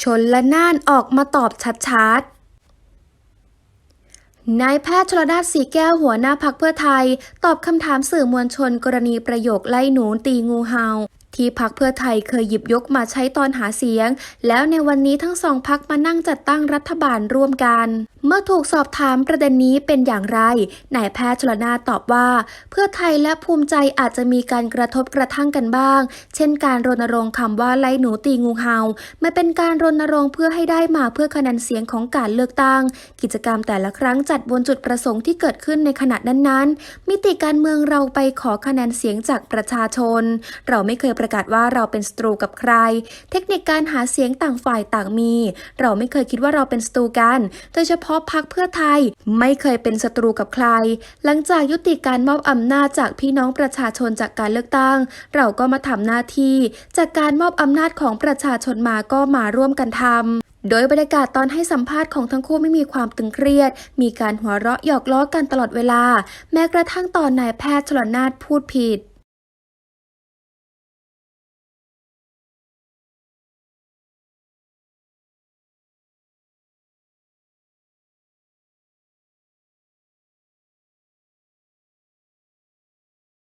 ชนละนานออกมาตอบชัดๆ นายแพทย์ชลนาถสีแก้วหัวหน้าพักเพื่อไทย ตอบคำถามสื่อมวลชนกรณีประโยคไล่หนูตีงูเห่า ที่พักเพื่อไทยเคยหยิบยกมาใช้ตอนหาเสียง แล้วในวันนี้ทั้งสองพักมานั่งจัดตั้งรัฐบาลร่วมกัน เมื่อถูกสอบถามประเด็นนี้เป็นอย่างไรนายแพทย์ชลนาตอบว่า เพื่อไทยและภูมิใจอาจจะมีการกระทบกระทั่งกันบ้าง เช่นการรณรงค์คำว่าไล่หนูตีงูเห่ามันเป็นการรณรงค์เพื่อให้ได้มาเพื่อคะแนนเสียงของการเลือกตั้ง กิจกรรมแต่ละครั้งจัดบนจุดประสงค์ที่เกิดขึ้นในขณะนั้นๆ มิติการเมืองเราไปขอคะแนนเสียงจากประชาชน เราไม่เคยประกาศว่าเราเป็นศัตรูกับใคร เทคนิคการหาเสียงต่างฝ่ายต่างมี เราไม่เคยคิดว่าเราเป็นศัตรูกัน โดยเฉพาะพักเพื่อไทยไม่เคยเป็นศัตรูกับใคร หลังจากยุติการมอบอำนาจจากพี่น้องประชาชนจากการเลือกตั้ง เราก็มาทำหน้าที่ จากการมอบอำนาจของประชาชนมาก็มาร่วมกันทำโดยบรรยากาศตอนให้สัมภาษณ์ของทั้งคู่ไม่มีความตึงเครียด มีการหัวเราะหยอกล้อกันตลอดเวลา แม้กระทั่งตอนนายแพทย์ชลนาถพูดผิด